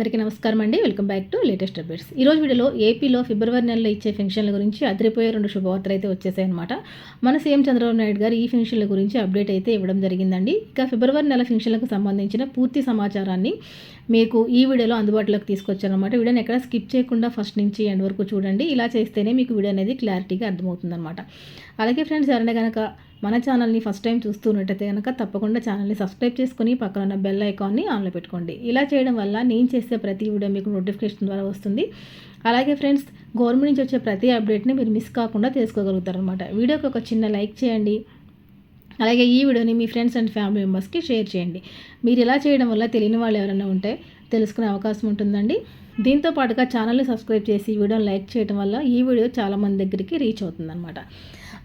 అందరికీ నమస్కారం అండి. Welcome back to latest updates. ఈ రోజు వీడియోలో ఏపీలో ఫిబ్రవరి నెలలో ఇచ్చే పెన్షన్ల గురించి అదిరిపోయే రెండు శుభవార్తలు అయితే వచ్చేసాయి అనమాట మన సీఎం చంద్రబాబు నాయుడు గారు ఈ పెన్షన్ల గురించి అప్డేట్ అయితే ఇవ్వడం జరిగిందండి. ఇక ఫిబ్రవరి నెల పెన్షన్లకు సంబంధించిన పూర్తి సమాచారాన్ని మీకు ఈ వీడియోలో అందుబాటులోకి తీసుకొచ్చానమాట వీడియోని ఎక్కడ స్కిప్ చేయకుండా ఫస్ట్ నుంచి ఎండ్ వరకు చూడండి. ఇలా చేస్తేనే మీకు వీడియో అనేది క్లారిటీగా అర్థమవుతుందన్నమాట. అలాగే ఫ్రెండ్స్ ఎవరైనా కనుక మన ఛానల్ని ఫస్ట్ టైం చూస్తున్నట్టయితే కనుక తప్పకుండా ఛానల్ని సబ్స్క్రైబ్ చేసుకుని పక్కన ఉన్న బెల్ ఐకాన్ని ఆన్లో పెట్టుకోండి. ఇలా చేయడం వల్ల నేను చేసే ప్రతి వీడియో మీకు నోటిఫికేషన్ ద్వారా వస్తుంది. అలాగే ఫ్రెండ్స్ గవర్నమెంట్ నుంచి వచ్చే ప్రతి అప్డేట్ని మీరు మిస్ కాకుండా తెలుసుకోగలుగుతారనమాట వీడియోకి ఒక చిన్న లైక్ చేయండి. అలాగే ఈ వీడియోని మీ ఫ్రెండ్స్ అండ్ ఫ్యామిలీ మెంబర్స్కి షేర్ చేయండి. మీరు ఇలా చేయడం వల్ల తెలియని వాళ్ళు ఎవరైనా ఉంటే తెలుసుకునే అవకాశం ఉంటుందండి. దీంతో పాటుగా ఛానల్ని సబ్స్క్రైబ్ చేసి వీడియోని లైక్ చేయడం వల్ల ఈ వీడియో చాలామంది దగ్గరికి రీచ్ అవుతుందన్నమాట.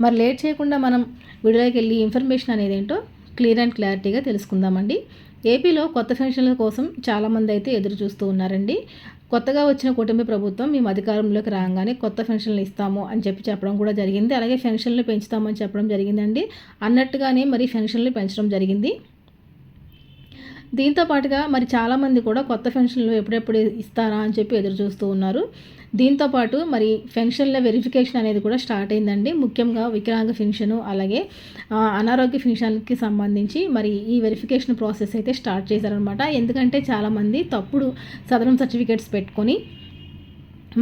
మరి లేట్ చేయకుండా మనం వీడియోలోకి వెళ్ళి ఇన్ఫర్మేషన్ అనేది ఏంటో క్లియర్ అండ్ క్లారిటీగా తెలుసుకుందామండి. ఏపీలో కొత్త పెన్షన్ల కోసం చాలామంది అయితే ఎదురు చూస్తూ ఉన్నారండి. కొత్తగా వచ్చిన కుటుంబ ప్రభుత్వం మేము అధికారంలోకి రాగానే కొత్త పెన్షన్లు ఇస్తాము అని చెప్పి చెప్పడం కూడా జరిగింది. అలాగే పెన్షన్లు పెంచుతామని చెప్పడం జరిగిందండి. అన్నట్టుగానే మరి పెన్షన్లు పెంచడం జరిగింది. దీంతో పాటుగా మరి చాలామంది కూడా కొత్త పెన్షన్లు ఎప్పుడెప్పుడు ఇస్తారా అని చెప్పి ఎదురు చూస్తూ ఉన్నారు. దీంతో పాటు మరి పెన్షన్ల వెరిఫికేషన్ అనేది కూడా స్టార్ట్ అయిందండి. ముఖ్యంగా వికలాంగ పెన్షన్ అలాగే అనారోగ్య పెన్షన్కి సంబంధించి మరి ఈ వెరిఫికేషన్ ప్రాసెస్ అయితే స్టార్ట్ చేశారనమాట ఎందుకంటే చాలామంది తప్పుడు సదరం సర్టిఫికేట్స్ పెట్టుకొని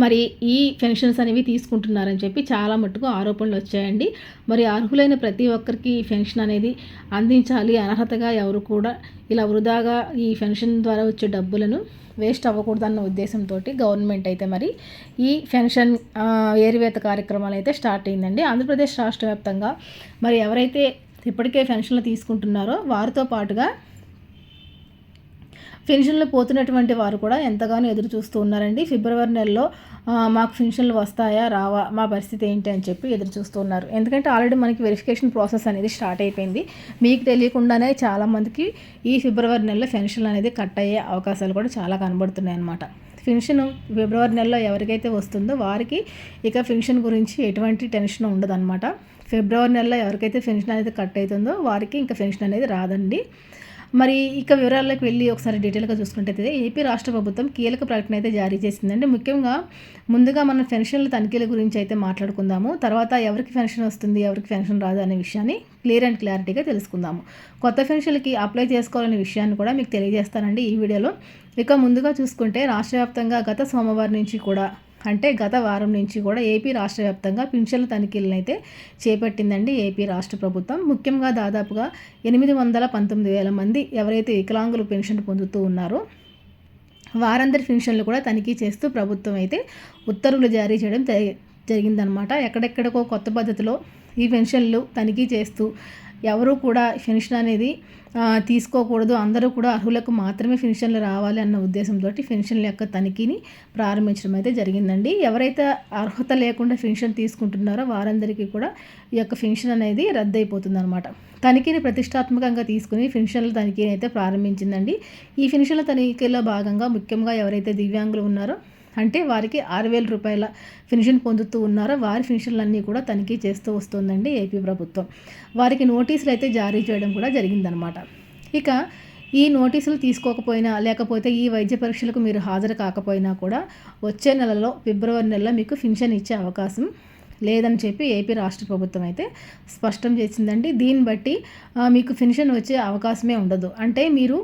మరి ఈ పెన్షన్స్ అనేవి తీసుకుంటున్నారని చెప్పి చాలా మట్టుకు ఆరోపణలు వచ్చాయండి. మరి అర్హులైన ప్రతి ఒక్కరికి పెన్షన్ అనేది అందించాలి. అనర్హతగా ఎవరు కూడా ఇలా వృధాగా ఈ పెన్షన్ ద్వారా వచ్చే డబ్బులను వేస్ట్ అవ్వకూడదన్న ఉద్దేశంతో గవర్నమెంట్ అయితే మరి ఈ పెన్షన్ ఏరివేత కార్యక్రమాలు అయితే స్టార్ట్ అయిందండి. ఆంధ్రప్రదేశ్ రాష్ట్ర వ్యాప్తంగా మరి ఎవరైతే ఇప్పటికే పెన్షన్లు తీసుకుంటున్నారో వారితో పాటుగా పెన్షన్లు పోతున్నటువంటి వారు కూడా ఎంతగానో ఎదురు చూస్తూ ఉన్నారండి. ఫిబ్రవరి నెలలో మాకు పెన్షన్లు వస్తాయా రావా మా పరిస్థితి ఏంటి అని చెప్పి ఎదురు చూస్తూ ఉన్నారు. ఎందుకంటే ఆల్రెడీ మనకి వెరిఫికేషన్ ప్రాసెస్ అనేది స్టార్ట్ అయిపోయింది. మీకు తెలియకుండానే చాలామందికి ఈ ఫిబ్రవరి నెలలో పెన్షన్లు అనేది కట్ అయ్యే అవకాశాలు కూడా చాలా కనబడుతున్నాయి అన్నమాట. పెన్షన్ ఫిబ్రవరి నెలలో ఎవరికైతే వస్తుందో వారికి ఇక పెన్షన్ గురించి ఎటువంటి టెన్షన్ ఉండదు అనమాట ఫిబ్రవరి నెలలో ఎవరికైతే పెన్షన్ అనేది కట్ అవుతుందో వారికి ఇంకా పెన్షన్ అనేది రాదండి. మరి ఇక వివరాల్లోకి వెళ్ళి ఒకసారి డీటెయిల్గా చూసుకుంటే ఏపీ రాష్ట్ర ప్రభుత్వం కీలక ప్రకటన అయితే జారీ చేసిందండి. ముఖ్యంగా ముందుగా మనం పెన్షన్ల తనిఖీల గురించి అయితే మాట్లాడుకుందాము. తర్వాత ఎవరికి పెన్షన్ వస్తుంది ఎవరికి పెన్షన్ రాదు అనే విషయాన్ని క్లియర్ అండ్ క్లారిటీగా తెలుసుకుందాము. కొత్త పెన్షన్లకి అప్లై చేసుకోవాలనే విషయాన్ని కూడా మీకు తెలియజేస్తానండి ఈ వీడియోలో. ఇక ముందుగా చూసుకుంటే రాష్ట్ర వ్యాప్తంగా గత సోమవారం నుంచి కూడా అంటే గత వారం నుంచి కూడా ఏపీ రాష్ట్ర వ్యాప్తంగా పింఛన్ల తనిఖీలను అయితే చేపట్టిందండి ఏపీ రాష్ట్ర ప్రభుత్వం. ముఖ్యంగా దాదాపుగా ఎనిమిది వందల పంతొమ్మిది వేల మంది ఎవరైతే వికలాంగులు పెన్షన్ పొందుతూ ఉన్నారో వారందరి పెన్షన్లు కూడా తనిఖీ చేస్తూ ప్రభుత్వం అయితే ఉత్తర్వులు జారీ చేయడం జరిగిందనమాట ఎక్కడెక్కడికో కొత్త పద్ధతిలో ఈ పెన్షన్లు తనిఖీ చేస్తూ ఎవరూ కూడా పెన్షన్ అనేది తీసుకోకూడదు. అందరూ కూడా అర్హులకు మాత్రమే పెన్షన్లు రావాలి అన్న ఉద్దేశంతో పెన్షన్ల యొక్క తనిఖీని ప్రారంభించడం అయితే జరిగిందండి. ఎవరైతే అర్హత లేకుండా పెన్షన్ తీసుకుంటున్నారో వారందరికీ కూడా ఈ యొక్క పెన్షన్ అనేది రద్దయిపోతుంది అనమాట తనిఖీని ప్రతిష్టాత్మకంగా తీసుకుని పెన్షన్ల తనిఖీని అయితే ప్రారంభించిందండి. ఈ పెన్షన్ల తనిఖీలో భాగంగా ముఖ్యంగా ఎవరైతే దివ్యాంగులు ఉన్నారో అంటే వారికి ఆరు వేల రూపాయల పెన్షన్ పొందుతూ ఉన్నారో వారి పెన్షన్లన్నీ కూడా తనిఖీ చేస్తూ వస్తుందండి ఏపీ ప్రభుత్వం. వారికి నోటీసులు అయితే జారీ చేయడం కూడా జరిగిందనమాట ఇక ఈ నోటీసులు తీసుకోకపోయినా లేకపోతే ఈ వైద్య పరీక్షలకు మీరు హాజరు కాకపోయినా కూడా వచ్చే నెలలో ఫిబ్రవరి నెలలో మీకు పెన్షన్ ఇచ్చే అవకాశం లేదని చెప్పి ఏపీ రాష్ట్ర ప్రభుత్వం అయితే స్పష్టం చేసిందండి. దీన్ని బట్టి మీకు పెన్షన్ వచ్చే అవకాశమే ఉండదు. అంటే మీరు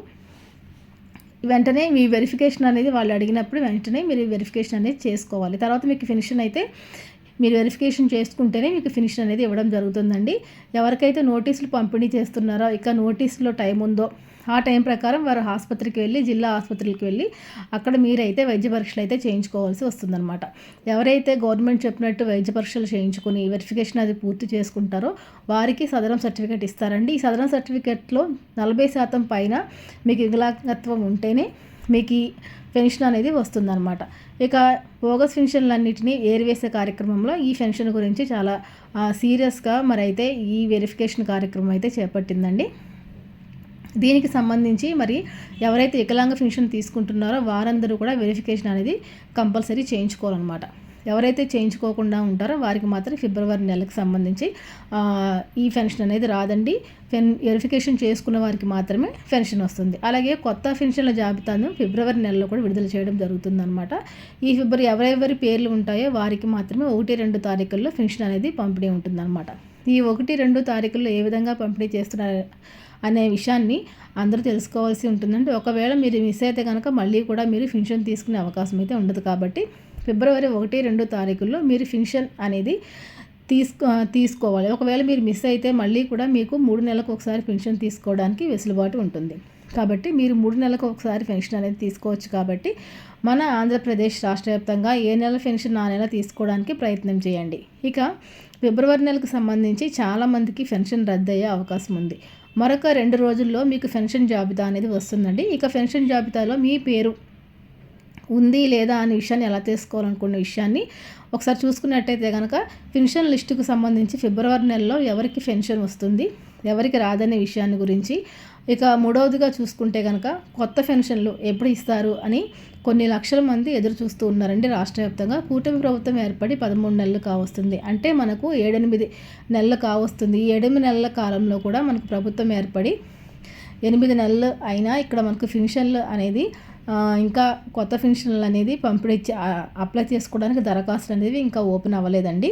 వెంటనే మీ వెరిఫికేషన్ అనేది వాళ్ళు అడిగినప్పుడు వెంటనే మీరు వెరిఫికేషన్ అనేది చేసుకోవాలి. తర్వాత మీకు ఫినిషన్ అయితే మీరు వెరిఫికేషన్ చేసుకుంటేనే మీకు ఫినిషన్ అనేది ఇవ్వడం జరుగుతుందండి. ఎవరికైతే నోటీసులు పంపిణీ చేస్తున్నారో ఇక నోటీసులో టైం ఉందో ఆ టైం ప్రకారం వారు ఆసుపత్రికి వెళ్ళి జిల్లా ఆసుపత్రికి వెళ్ళి అక్కడ మీరైతే వైద్య పరీక్షలు అయితే చేయించుకోవాల్సి వస్తుందన్నమాట. ఎవరైతే గవర్నమెంట్ చెప్పినట్టు వైద్య పరీక్షలు చేయించుకుని వెరిఫికేషన్ అది పూర్తి చేసుకుంటారో వారికి సదరం సర్టిఫికేట్ ఇస్తారండి. ఈ సదరం సర్టిఫికేట్లో నలభై శాతం పైన మీకు వికలాంగత్వం ఉంటేనే మీకు ఈ పెన్షన్ అనేది వస్తుందన్నమాట. ఇక బోగస్ పెన్షన్లన్నింటినీ ఏరివేసే కార్యక్రమంలో ఈ పెన్షన్ గురించి చాలా సీరియస్గా మరి అయితే ఈ వెరిఫికేషన్ కార్యక్రమం అయితే చేపట్టిందండి. దీనికి సంబంధించి మరి ఎవరైతే వికలాంగ పెన్షన్ తీసుకుంటున్నారో వారందరూ కూడా వెరిఫికేషన్ అనేది కంపల్సరీ చేయించుకోవాలన్నమాట. ఎవరైతే చేయించుకోకుండా ఉంటారో వారికి మాత్రం ఫిబ్రవరి నెలకు సంబంధించి ఈ పెన్షన్ అనేది రాదండి. పెన్ వెరిఫికేషన్ చేసుకున్న వారికి మాత్రమే పెన్షన్ వస్తుంది. అలాగే కొత్త పెన్షన్ల జాబితాను ఫిబ్రవరి నెలలో కూడా విడుదల చేయడం జరుగుతుందన్నమాట. ఈ ఫిబ్రవరి ఎవరెవరి పేర్లు ఉంటాయో వారికి మాత్రమే ఒకటి రెండు తారీఖుల్లో పెన్షన్ అనేది పంపిణీ ఉంటుందన్నమాట. ఈ ఒకటి రెండు తారీఖుల్లో ఏ విధంగా పంపిణీ చేస్తున్నారు అనే విషయాన్ని అందరూ తెలుసుకోవాల్సి ఉంటుందండి. ఒకవేళ మీరు మిస్ అయితే కనుక మళ్ళీ కూడా మీరు పెన్షన్ తీసుకునే అవకాశం అయితే ఉండదు కాబట్టి ఫిబ్రవరి ఒకటి రెండు తారీఖుల్లో మీరు ఫింక్షన్ అనేది తీసుకో తీసుకోవాలి. ఒకవేళ మీరు మిస్ అయితే మళ్ళీ కూడా మీకు మూడు నెలలకు ఒకసారి పెన్షన్ తీసుకోవడానికి వెసులుబాటు ఉంటుంది. కాబట్టి మీరు మూడు నెలలకు ఒకసారి పెన్షన్ అనేది తీసుకోవచ్చు కాబట్టి మన ఆంధ్రప్రదేశ్ రాష్ట్ర వ్యాప్తంగా ఏ నెల పెన్షన్ ఆ నెల తీసుకోవడానికి ప్రయత్నం చేయండి. ఇక ఫిబ్రవరి నెలకు సంబంధించి చాలామందికి పెన్షన్ రద్దయ్యే అవకాశం ఉంది. మరొక రెండు రోజుల్లో మీకు పెన్షన్ జాబితా అనేది వస్తుందండి. ఇక పెన్షన్ జాబితాలో మీ పేరు ఉంది లేదా అనే విషయాన్ని ఎలా తెలుసుకోవాలనుకున్న విషయాన్ని ఒకసారి చూసుకున్నట్టయితే కనుక పెన్షన్ లిస్టుకు సంబంధించి ఫిబ్రవరి నెలలో ఎవరికి పెన్షన్ వస్తుంది ఎవరికి రాదనే విషయాన్ని గురించి ఇక మూడవదిగా చూసుకుంటే కనుక కొత్త పెన్షన్లు ఎప్పుడు ఇస్తారు అని కొన్ని లక్షల మంది ఎదురు చూస్తూ ఉన్నారండి రాష్ట్ర వ్యాప్తంగా కూటమి ప్రభుత్వం ఏర్పడి పదమూడు నెలలు కావస్తుంది. అంటే మనకు ఏడెనిమిది నెలలు కావస్తుంది. ఈ ఎనిమిది నెలల కాలంలో కూడా మనకు ప్రభుత్వం ఏర్పడి ఎనిమిది నెలలు అయినా ఇక్కడ మనకు పెన్షన్లు అనేది ఇంకా కొత్త పెన్షన్లు అనేది పంపిణీ అప్లై చేసుకోవడానికి దరఖాస్తులు అనేవి ఇంకా ఓపెన్ అవ్వలేదండి.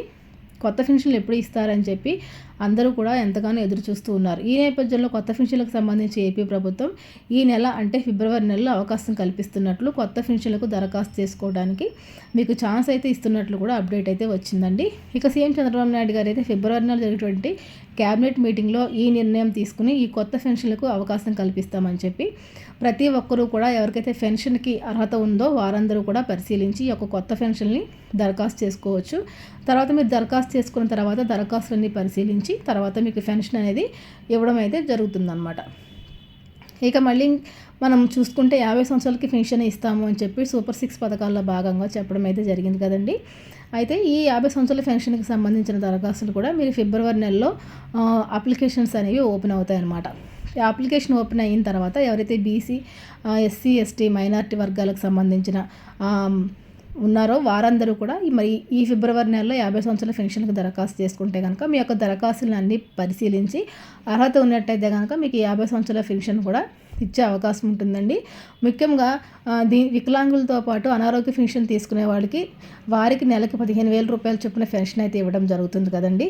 కొత్త పెన్షన్లు ఎప్పుడు ఇస్తారని చెప్పి అందరూ కూడా ఎంతగానో ఎదురు చూస్తూ ఉన్నారు. ఈ నేపథ్యంలో కొత్త పెన్షన్లకు సంబంధించి ఏపీ ప్రభుత్వం ఈ నెల అంటే ఫిబ్రవరి నెలలో అవకాశం కల్పిస్తున్నట్లు కొత్త పెన్షన్లకు దరఖాస్తు చేసుకోవడానికి మీకు ఛాన్స్ అయితే ఇస్తున్నట్లు కూడా అప్డేట్ అయితే వచ్చిందండి. ఇక సీఎం చంద్రబాబు నాయుడు గారు అయితే ఫిబ్రవరి నెల జరిగినటువంటి క్యాబినెట్ మీటింగ్లో ఈ నిర్ణయం తీసుకుని ఈ కొత్త పెన్షన్లకు అవకాశం కల్పిస్తామని చెప్పి ప్రతి ఒక్కరూ కూడా ఎవరికైతే పెన్షన్కి అర్హత ఉందో వారందరూ కూడా పరిశీలించి ఈ యొక్క కొత్త పెన్షన్ని దరఖాస్తు చేసుకోవచ్చు. తర్వాత మీరు దరఖాస్తు చేసుకున్న తర్వాత దరఖాస్తులన్నీ పరిశీలించి తర్వాత మీకు పెన్షన్ అనేది ఇవ్వడం అయితే జరుగుతుందన్నమాట. ఇక మళ్ళీ మనం చూసుకుంటే యాభై సంవత్సరాలకి పెన్షన్ ఇస్తాము అని చెప్పి సూపర్ సిక్స్ పథకాల్లో భాగంగా చెప్పడం అయితే జరిగింది కదండి. అయితే ఈ యాభై సంవత్సరాల పెన్షన్కి సంబంధించిన దరఖాస్తులు కూడా మీరు ఫిబ్రవరి నెలలో అప్లికేషన్స్ అనేవి ఓపెన్ అవుతాయి అన్నమాట అప్లికేషన్ ఓపెన్ అయిన తర్వాత ఎవరైతే బీసీ ఎస్సీ ఎస్టీ మైనార్టీ వర్గాలకు సంబంధించిన ఉన్నారో వారందరూ కూడా మరి ఈ ఫిబ్రవరి నెలలో యాభై సంవత్సరాల పెన్షన్కి దరఖాస్తు చేసుకుంటే కనుక మీ యొక్క దరఖాస్తులను అన్నీ పరిశీలించి అర్హత ఉన్నట్టయితే కనుక మీకు యాభై సంవత్సరాల పెన్షన్ కూడా ఇచ్చే అవకాశం ఉంటుందండి. ముఖ్యంగా దీ వికలాంగులతో పాటు అనారోగ్య పెన్షన్ తీసుకునే వాళ్ళకి వారికి నెలకు పదిహేను వేల రూపాయలు చొప్పున పెన్షన్ అయితే ఇవ్వడం జరుగుతుంది కదండి.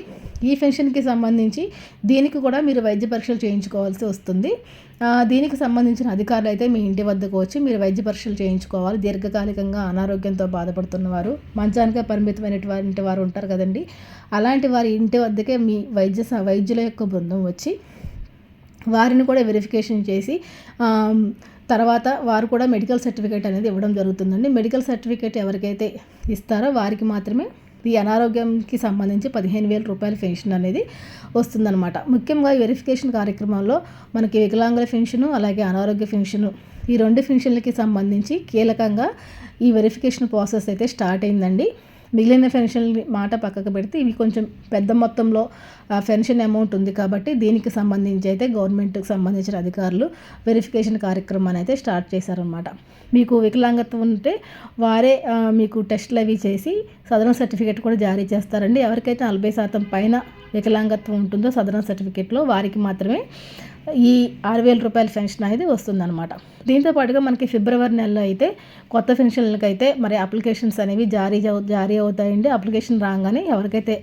ఈ పెన్షన్కి సంబంధించి దీనికి కూడా మీరు వైద్య పరీక్షలు చేయించుకోవాల్సి వస్తుంది. దీనికి సంబంధించిన అధికారులు అయితే మీ ఇంటి వద్దకు వచ్చి మీరు వైద్య పరీక్షలు చేయించుకోవాలి. దీర్ఘకాలికంగా అనారోగ్యంతో బాధపడుతున్న వారు మంచానికే పరిమితమైనటువంటి వారు ఉంటారు కదండి. అలాంటి వారి ఇంటి వద్దకే మీ వైద్య వైద్యుల యొక్క బృందం వచ్చి వారిని కూడా వెరిఫికేషన్ చేసి తర్వాత వారు కూడా మెడికల్ సర్టిఫికేట్ అనేది ఇవ్వడం జరుగుతుందండి. మెడికల్ సర్టిఫికేట్ ఎవరికైతే ఇస్తారో వారికి మాత్రమే ఈ అనారోగ్యంకి సంబంధించి పదిహేను వేల రూపాయల పెన్షన్ అనేది వస్తుందన్నమాట. ముఖ్యంగా ఈ వెరిఫికేషన్ కార్యక్రమంలో మనకి వికలాంగుల పెన్షను అలాగే అనారోగ్య పెన్షను ఈ రెండు పెన్షన్లకి సంబంధించి కీలకంగా ఈ వెరిఫికేషన్ ప్రాసెస్ అయితే స్టార్ట్ అయిందండి. మిగిలిన పెన్షన్ మాట పక్కకు పెడితే ఇవి కొంచెం పెద్ద మొత్తంలో పెన్షన్ అమౌంట్ ఉంది కాబట్టి దీనికి సంబంధించి అయితే గవర్నమెంట్కి సంబంధించిన అధికారులు వెరిఫికేషన్ కార్యక్రమాన్ని అయితే స్టార్ట్ చేశారనమాట మీకు వికలాంగత్వం ఉంటే వారే మీకు టెస్ట్లు అవి చేసి సదరణ సర్టిఫికేట్ కూడా జారీ చేస్తారండి. ఎవరికైతే నలభై శాతం పైన వికలాంగత్వం ఉంటుందో సదరణ సర్టిఫికేట్లో వారికి మాత్రమే ఈ ఆరు వేల రూపాయల పెన్షన్ అనేది వస్తుందన్నమాట. దీంతో పాటుగా మనకి ఫిబ్రవరి నెలలో అయితే కొత్త పెన్షన్లకు అయితే మరి అప్లికేషన్స్ అనేవి జారీ జారీ అవుతాయండి. అప్లికేషన్ రాగానే ఎవరికైతే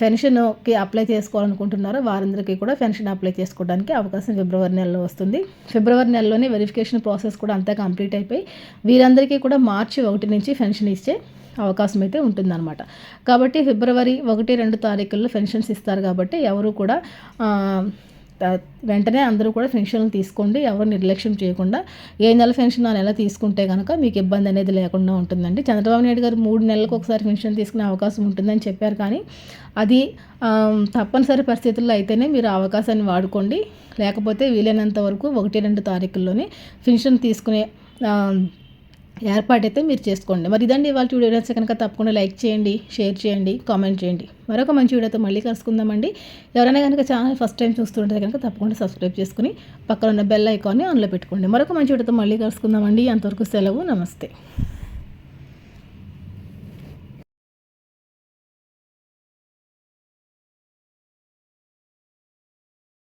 పెన్షన్కి అప్లై చేసుకోవాలనుకుంటున్నారో వారందరికీ కూడా పెన్షన్ అప్లై చేసుకోవడానికి అవకాశం ఫిబ్రవరి నెలలో వస్తుంది. ఫిబ్రవరి నెలలోనే వెరిఫికేషన్ ప్రాసెస్ కూడా అంతా కంప్లీట్ అయిపోయి వీరందరికీ కూడా మార్చి ఒకటి నుంచి పెన్షన్ ఇచ్చే అవకాశం అయితే ఉంటుందన్నమాట. కాబట్టి ఫిబ్రవరి ఒకటి రెండు తారీఖుల్లో పెన్షన్స్ ఇస్తారు కాబట్టి ఎవరు కూడా వెంటనే అందరూ కూడా పెన్షన్లు తీసుకోండి. ఎవరు నిర్లక్ష్యం చేయకుండా ఏ నెల పెన్షన్ ఆ నెల తీసుకుంటే కనుక మీకు ఇబ్బంది అనేది లేకుండా ఉంటుందండి. చంద్రబాబు నాయుడు గారు మూడు నెలలకు ఒకసారి పెన్షన్ తీసుకునే అవకాశం ఉంటుందని చెప్పారు కానీ అది తప్పనిసరి పరిస్థితుల్లో అయితేనే మీరు అవకాశాన్ని వాడుకోండి. లేకపోతే వీలైనంత వరకు ఒకటి రెండు తారీఖుల్లోనే పెన్షన్ తీసుకునే ఏర్పాటైతే మీరు చేసుకోండి. మరి ఇదండి ఇవాళ వీడియో నచ్చితే కనుక తప్పకుండా లైక్ చేయండి షేర్ చేయండి కామెంట్ చేయండి. మరొక మంచి వీడియోతో మళ్ళీ కలుసుకుందామండి. ఎవరైనా కనుక ఛానల్ ఫస్ట్ టైం చూస్తుంటే కనుక తప్పకుండా సబ్స్క్రైబ్ చేసుకుని పక్కన ఉన్న బెల్ ఐకాన్ని ఆన్లో పెట్టుకోండి. మరొక మంచి వీడియోతో మళ్ళీ కలుసుకుందామండి. అంతవరకు సెలవు నమస్తే.